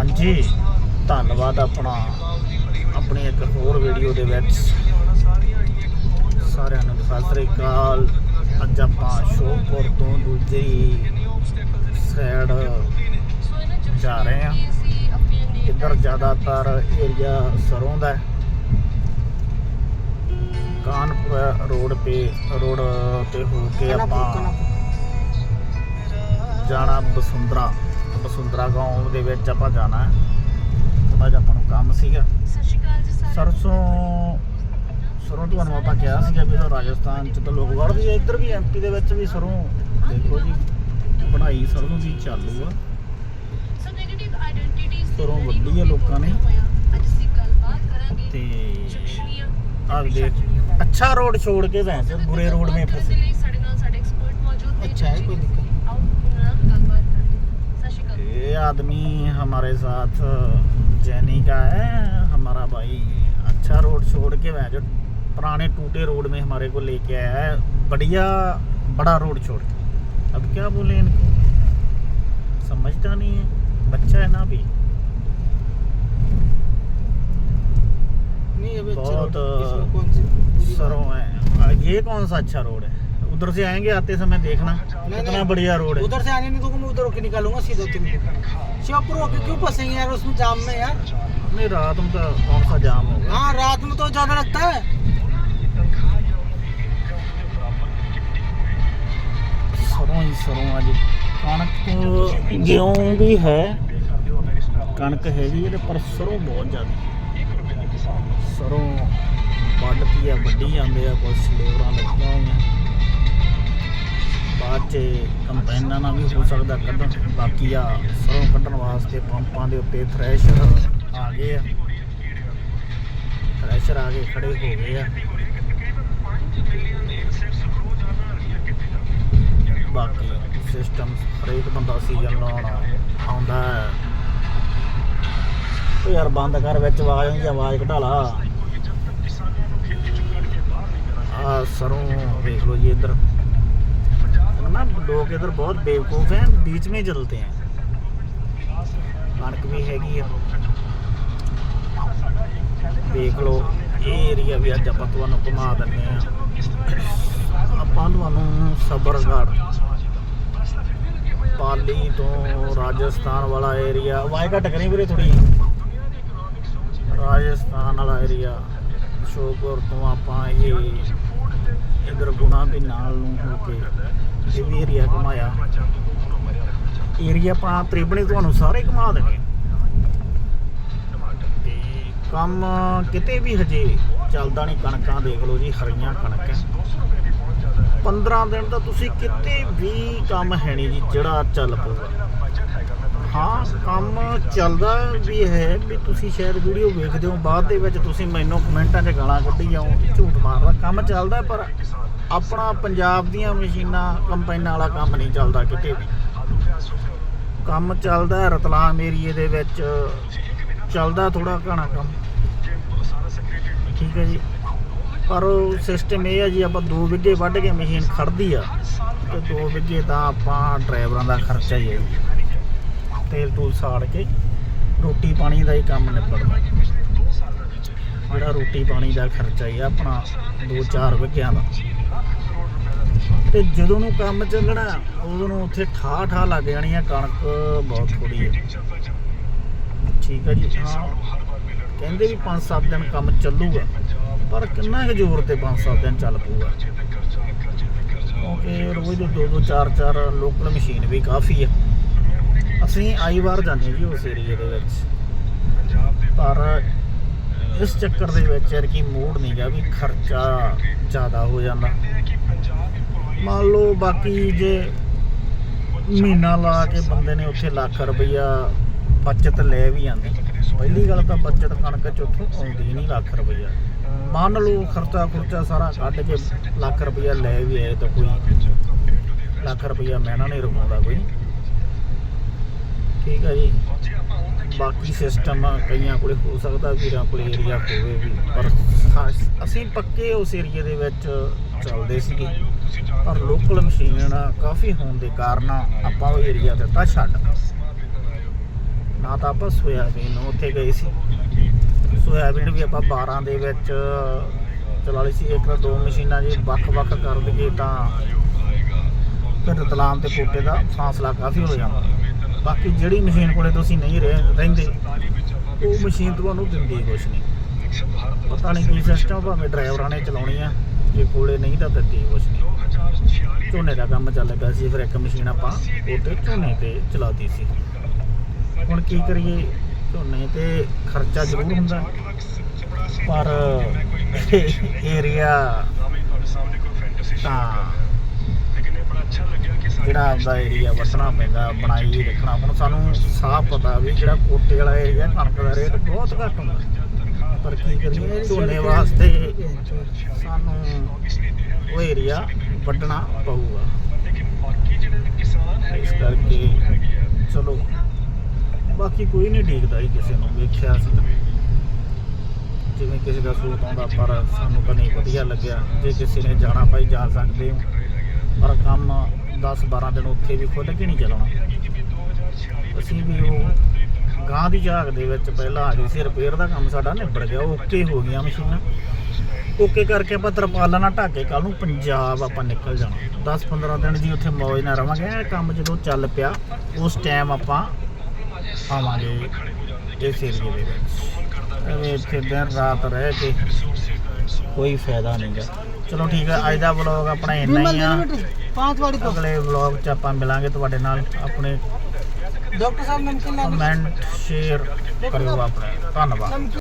ਹਾਂਜੀ ਧੰਨਵਾਦ ਆਪਣਾ ਆਪਣੀ ਇੱਕ ਹੋਰ ਵੀਡੀਓ ਦੇ ਵਿੱਚ। ਸਾਰਿਆਂ ਨੂੰ ਸਤਿ ਸ੍ਰੀ ਅਕਾਲ। ਅੱਜ ਆਪਾਂ ਸ਼ੋਪੁਰ ਤੋਂ ਦੂਜੀ ਸਾਈਡ ਜਾ ਰਹੇ ਹਾਂ। ਇੱਧਰ ਜ਼ਿਆਦਾਤਰ ਏਰੀਆ ਸਰੋਂ ਦਾ ਕਾਨਪੁਰ ਰੋਡ ਤੇ ਰੋਡ ਤੇ ਹੋ ਕੇ ਆਪਾਂ ਜਾਣਾ ਬਸੁੰਦਰਾ ਬਸੁੰਦਰਾ ਗਾਉਂ ਦੇ ਵਿੱਚ ਆਪਾਂ ਜਾਣਾ ਹੈ ਥੋੜਾ ਜਿਹਾ ਆਪਾਂ ਨੂੰ ਕੰਮ ਸੀਗਾ ਸਰਸੋਂ ਸਰੋਂ ਤੁਹਾਨੂੰ ਆਪਾਂ ਕਿਹਾ ਸੀਗਾ ਵੀ ਉਹ ਰਾਜਸਥਾਨ ਚ ਤਾਂ ਲੋਕ ਵੜਦੀ ਹੈ ਇੱਧਰ ਵੀ ਐਮਪੀ ਦੇ ਵਿੱਚ ਵੀ ਸਰੋਂ ਦੇਖੋ ਜੀ ਬਣਾਈ ਸਰੋਂ ਦੀ ਚਾਲੂ ਆ ਸਰੋਂ ਵੱਡੀ ਹੈ ਲੋਕਾਂ ਨੇ ਤੇ ਤੇ ਆਹ ਦੇਖ अच्छा रोड छोड़ के भैंस बुरे रोड में फंसे अच्छा है कोई दिक्कत ये आदमी हमारे साथ जैनी का है हमारा भाई अच्छा रोड छोड़ के वह जो पुराने टूटे रोड में हमारे को लेके आया है बढ़िया बड़ा रोड छोड़ के। अब क्या बोले इनको? समझता नहीं है बच्चा है ना अभी? नहीं अभी अच्छा बहुत, रोड- इसमें कौन सी पूरी सरों है। ये कौन सा अच्छा रोड है? उधर से आएंगे आते समय देखना नहीं, कितना नहीं। बढ़िया रोड है उधर से आने नहीं तो मैं उधर होके निकालूंगा सीधा तुमको शिवपुर होके क्यों फंसेंगे यार उसमें जाम में यार नहीं रात में तो कौन सा जाम होगा हाँ रात में तो ज्यादा लगता है ਸਰੋਂ ਹੀ ਸਰੋਂ ਆ ਜੀ ਕਣਕ ਜਿਉਂ ਵੀ ਹੈ ਕਣਕ ਹੈਗੀ ਹੈ ਤੇ ਪਰ ਸਰੋਂ ਬਹੁਤ ਜ਼ਿਆਦਾ ਸਰੋਂ ਵੱਢਤੀ ਆ ਵੱਢੀ ਜਾਂਦੇ ਆ ਕੁਝ ਲੇਬਰਾਂ ਲੱਗੀਆਂ ਹੋਈਆਂ ਬੱਚੇ ਕੰਪਾਈਨਾਂ ਨਾਲ ਵੀ ਹੋ ਸਕਦਾ ਕੱਢਣ। ਬਾਕੀ ਆ ਸਰੋਂ ਕੱਢਣ ਵਾਸਤੇ ਪੰਪਾਂ ਦੇ ਉੱਤੇ ਥ੍ਰੈਸ਼ਰ ਆ ਗਏ ਆ। ਥ੍ਰੈਸ਼ਰ ਆ ਕੇ ਖੜੇ ਹੋ ਗਏ ਆ। ਬਾਕੀ ਸਿਸਟਮ ਹਰੇਕ ਬੰਦਾ ਸੀਜ਼ਨ ਲਾਉਣ ਆਉਂਦਾ ਉਹ ਯਾਰ ਬੰਦ ਕਰ ਵਿੱਚ ਆਵਾਜ਼ ਆਉਂਦੀ ਆਵਾਜ਼ ਘਟਾ ਲਾ। ਆ ਸਰੋਂ ਵੇਖ ਲਓ ਜੀ ਇੱਧਰ। ना लोग इधर बहुत बेवकूफ हैं बीच में चलते हैं ਕਣਕ ਵੀ ਹੈਗੀ ਆ ਦੇਖ ਲਓ ਇਹ ਏਰੀਆ ਵੀ ਅੱਜ ਆਪਾਂ ਤੁਹਾਨੂੰ ਘੁਮਾ ਦਿੰਦੇ ਆ ਆਪਾਂ ਤੁਹਾਨੂੰ ਸਬਰਗੜ ਪਾਲੀ ਤੋਂ ਰਾਜਸਥਾਨ ਵਾਲਾ ਏਰੀਆ ਵਾਏ ਘਟ ਕਰੀ ਵੀਰੇ ਥੋੜੀ ਰਾਜਸਥਾਨ ਵਾਲਾ ਏਰੀਆ ਸ਼ੋਪੁਰ ਤੋਂ ਆਪਾਂ ਇਹ ਇਧਰ ਗੁਣਾ ਵੀ ਨਾਲ ਨੂੰ ਹੋ ਕੇ ਇਹ ਵੀ ਏਰੀਆ ਘੁਮਾਇਆ। ਏਰੀਆ ਆਪਾਂ ਤ੍ਰਿਬਣੀ ਤੁਹਾਨੂੰ ਸਾਰੇ ਘੁਮਾ ਦੇਣੇ। ਤੇ ਕੰਮ ਕਿਤੇ ਵੀ ਹਜੇ ਚੱਲਦਾ ਨਹੀਂ, ਕਣਕਾਂ ਦੇਖ ਲਓ ਜੀ, ਹਰੀਆਂ ਕਣਕ 15 ਦਿਨ ਤਾਂ ਤੁਸੀਂ ਕਿਤੇ ਵੀ ਕੰਮ ਹੈ ਨਹੀਂ ਜੀ, ਜਿਹੜਾ ਚੱਲ ਪਊਗਾ। ਹਾਂ, ਕੰਮ ਚੱਲਦਾ ਵੀ ਹੈ ਵੀ ਤੁਸੀਂ ਸ਼ਾਇਦ ਵੀਡੀਓ ਵੇਖਦੇ ਹੋ, ਬਾਅਦ ਦੇ ਵਿੱਚ ਤੁਸੀਂ ਮੈਨੂੰ ਕਮੈਂਟਾਂ 'ਚ ਗਾਲਾਂ ਕੱਢੀ ਜਾਓ, ਝੂਠ ਮਾਰਦਾ। ਕੰਮ ਚੱਲਦਾ ਪਰ ਆਪਣਾ ਪੰਜਾਬ ਦੀਆਂ ਮਸ਼ੀਨਾਂ ਕੰਪਾਈਨਾਂ ਵਾਲਾ ਕੰਮ ਨਹੀਂ ਚੱਲਦਾ ਕਿਤੇ ਵੀ। ਕੰਮ ਚੱਲਦਾ ਰਤਲਾਮ ਏਰੀਏ ਦੇ ਵਿੱਚ। ਚੱਲਦਾ ਥੋੜਾ ਘਣਾ ਕੰਮ। ਠੀਕ ਹੈ ਜੀ। ਪਰ ਸਿਸਟਮ ਇਹ ਹੈ ਜੀ, ਆਪਾਂ ਦੋ ਵਿੱਗੇ ਵੱਢ ਕੇ ਮਸ਼ੀਨ ਖੜਦੀ ਆ ਤੇ ਦੋ ਵਿੱਗੇ ਤਾਂ ਆਪਾਂ ਡਰਾਈਵਰਾਂ ਦਾ ਖਰਚਾ ਹੀ ਹੈ ਜੀ। ਤੇਲ ਤੂਲ ਸਾੜ ਕੇ ਰੋਟੀ ਪਾਣੀ ਦਾ ਹੀ ਕੰਮ ਨਿਬੜਦਾ। ਜਿਹੜਾ ਰੋਟੀ ਪਾਣੀ ਦਾ ਖਰਚਾ ਹੀ ਆ ਆਪਣਾ 2-4 ਵਿੱਗਿਆਂ ਦਾ। ਤੇ ਜਦੋਂ ਨੂੰ ਕੰਮ ਚੱਲਣਾ, ਉਦੋਂ ਨੂੰ ਉੱਥੇ ਠਾ ਠਾ ਲੱਗ ਜਾਣੀ ਆ, ਕਣਕ ਬਹੁਤ ਥੋੜੀ ਹੈ ਠੀਕ ਹੈ ਜੀ, ਹਾਂ। ਕਹਿੰਦੇ ਵੀ 5-7 ਦਿਨ ਕੰਮ ਚੱਲੂਗਾ, ਪਰ ਕਿੰਨਾ ਕੁ ਜ਼ੋਰ ਤੇ 5-7 ਦਿਨ ਚੱਲ ਪਊਗਾ। ਕਿਉਂਕਿ ਰੋਜ਼ ਦੇ 2-2 4-4 ਲੋਕਲ ਮਸ਼ੀਨ ਵੀ ਕਾਫੀ ਆ। ਅਸੀਂ ਆਈ ਵਾਰ ਜਾਂਦੇ ਜੀ ਉਸ ਏਰੀਏ ਦੇ ਵਿੱਚ। ਪਰ ਇਸ ਚੱਕਰ ਦੇ ਵਿੱਚ ਯਾਰ ਕੀ ਮੂਡ ਨਹੀਂਗਾ ਵੀ ਖਰਚਾ ਜ਼ਿਆਦਾ ਹੋ ਜਾਂਦਾ। ਮੰਨ ਲਓ ਬਾਕੀ ਜੇ ਮਹੀਨਾ ਲਾ ਕੇ ਬੰਦੇ ਨੇ ਉੱਥੇ ਲੱਖ ਰੁਪਈਆ ਬਚਤ ਲੈ ਵੀ ਜਾਂਦੀ ਪਹਿਲੀ ਗੱਲ ਤਾਂ ਬਚਤ ਕਣਕ ਚ ਉੱਥੋਂ ਆਉਂਦੀ ਨਹੀਂ ਲੱਖ ਰੁਪਈਆ। ਮੰਨ ਲਓ ਖਰਚਾ ਖੁਰਚਾ ਸਾਰਾ ਕੱਢ ਕੇ ਲੱਖ ਰੁਪਈਆ ਲੈ ਵੀ ਆਏ ਤਾਂ ਕੋਈ ਲੱਖ ਰੁਪਈਆ ਮਹਿਣਾ ਨਹੀਂ ਰੁਕਾਉਂਦਾ ਕੋਈ। ਠੀਕ ਹੈ ਜੀ। ਬਾਕੀ ਸਿਸਟਮ ਕਈਆਂ ਕੋਲੇ ਹੋ ਸਕਦਾ ਵੀਰਾਂ ਕੋਲੇ ਏਰੀਆ ਹੋਵੇ ਵੀ, ਪਰ ਅਸੀਂ ਪੱਕੇ ਉਸ ਏਰੀਏ ਦੇ ਵਿੱਚ ਚੱਲਦੇ ਸੀਗੇ। ਪਰ ਲੋਕਲ ਮਸ਼ੀਨ ਕਾਫੀ ਹੋਣ ਦੇ ਕਾਰਨ ਆਪਾਂ ਉਹ ਏਰੀਆ ਦਿੱਤਾ। ਛੱਡ ਨਾ ਰਾਤ ਆਪਾਂ ਸੋਇਆਬੀਨ ਨੂੰ ਉੱਥੇ ਗਏ ਸੀ। ਸੋਇਆਬੀਨ ਵੀ ਆਪਾਂ 12 ਦੇ ਵਿੱਚ ਚਲਾ ਲਈ ਸੀ ਇੱਕ ਤਾਂ ਦੋ ਮਸ਼ੀਨਾਂ ਜੀ ਵੱਖ-ਵੱਖ ਕਰ ਦਈਏ ਤਾਂ ਫਿਰ ਰਤਲਾਮ ਤੇ ਕੋਟੇ ਦਾ ਫਾਸਲਾ ਕਾਫੀ ਹੋ ਜਾਂਦਾ। ਬਾਕੀ ਜਿਹੜੀ ਮਸ਼ੀਨ ਕੋਲੇ ਤੁਸੀਂ ਨਹੀਂ ਰਹਿ- ਰਹਿੰਦੇ ਉਹ ਮਸ਼ੀਨ ਤੁਹਾਨੂੰ ਦਿੰਦੀ ਕੁਛ ਨਹੀਂ। ਪਤਾ ਨਹੀਂ ਕੀ ਸਿਸਟਮ ਭਾਵੇਂ ਡਰਾਈਵਰਾਂ ਨੇ ਚਲਾਉਣੀ ਆ ਜੇ ਕੋਲੇ ਨਹੀਂ ਤਾਂ ਦਿੰਦੀ ਕੁਛ ਨਹੀਂ। ਝੋਨੇ ਦਾ ਕੰਮ ਚੱਲ ਪਿਆ ਸੀ, ਫਿਰ ਇੱਕ ਮਸ਼ੀਨ ਆਪਾਂ ਉਹਤੇ ਝੋਨੇ ਤੇ ਚਲਾਤੀ ਸੀ। ਹੁਣ ਕੀ ਕਰੀਏ, ਝੋਨੇ ਤੇ ਖਰਚਾ ਜ਼ਰੂਰ ਹੁੰਦਾ। ਪਰ ਏਰੀਆ ਤਾਂ ਜਿਹੜਾ ਆਪਦਾ ਏਰੀਆ ਵਸਣਾ ਪੈਂਦਾ, ਬਣਾਈ ਰੱਖਣਾ, ਹੁਣ ਸਾਨੂੰ ਸਾਫ਼ ਪਤਾ ਵੀ ਜਿਹੜਾ ਕੋਟੇ ਵਾਲਾ ਏਰੀਆ ਕਣਕ ਦਾ ਰੇਟ ਬਹੁਤ ਘੱਟ ਹੁੰਦਾ। ਪਰ ਕੀ ਕਰੀਏ ਝੋਨੇ ਵਾਸਤੇ ਸਾਨੂੰ ਉਹ ਏਰੀਆ ਵੱਢਣਾ ਪਊਗਾ। ਇਸ ਕਰਕੇ ਚਲੋ ਬਾਕੀ ਕੋਈ ਨਹੀਂ ਡੀਕਦਾ ਹੀ ਕਿਸੇ ਨੂੰ ਵੇਖਿਆ ਸੀ ਜਿਵੇਂ ਕਿਸੇ ਦਾ ਸੂਟ ਆਉਂਦਾ ਪਰ ਸਾਨੂੰ ਤਾਂ ਨਹੀਂ ਵਧੀਆ ਲੱਗਿਆ। ਜੇ ਕਿਸੇ ਨੇ ਜਾਣਾ ਭਾਈ ਜਾ ਸਕਦੇ ਹੋ। ਪਰ ਕੰਮ 10 12 ਦਿਨ ਉੱਥੇ ਵੀ ਖੁੱਲ ਕੇ ਨਹੀਂ ਚੱਲਣਾ। ਅਸੀਂ ਵੀ ਉਹ ਗਾਂ ਦੀ ਝਾਕ ਦੇ ਵਿੱਚ ਪਹਿਲਾਂ ਆ ਗਈ ਸੀ ਰਿਪੇਅਰ ਦਾ ਕੰਮ ਸਾਡਾ ਨਿਬੜ ਗਿਆ ਓਕੇ ਹੋ ਗਈਆਂ ਮਸ਼ੀਨਾਂ। ਓਕੇ ਕਰਕੇ ਆਪਾਂ ਤਰਪਾਲਾਂ ਨਾਲ ਢਾਕੇ ਕੱਲ ਨੂੰ ਪੰਜਾਬ ਆਪਾਂ ਨਿਕਲ ਜਾਣਾ। 10-15 ਦਿਨ ਜੀ ਉੱਥੇ ਮੌਜ ਨਾਲ ਰਵਾਂਗੇ ਇਹ ਕੰਮ ਜਦੋਂ ਚੱਲ ਪਿਆ ਉਸ ਟਾਈਮ ਆਪਾਂ ਆਵਾਂਗੇ ਇਸ ਏਰੀਏ ਦੇ ਵਿੱਚ। ਐਵੇਂ ਇੱਥੇ ਦਿਨ ਰਾਤ ਰਹਿ ਕੇ ਕੋਈ ਫਾਇਦਾ ਨਹੀਂ ਗਿਆ ਚਲੋ ਠੀਕ ਹੈ ਅੱਜ ਦਾ ਵਲੌਗ ਆਪਣਾ ਇੰਨਾ ਹੀ ਆ। ਅਗਲੇ ਵਲੌਗ 'ਚ ਆਪਾਂ ਮਿਲਾਂਗੇ ਤੁਹਾਡੇ ਨਾਲ ਆਪਣੇ ਡਾਕਟਰ ਸਾਹਿਬ ਨਮਕੀਨ ਲੈਣੀ ਕਮੈਂਟ ਸ਼ੇਅਰ ਕਰਿਓ ਆਪਣੇ। ਧੰਨਵਾਦ।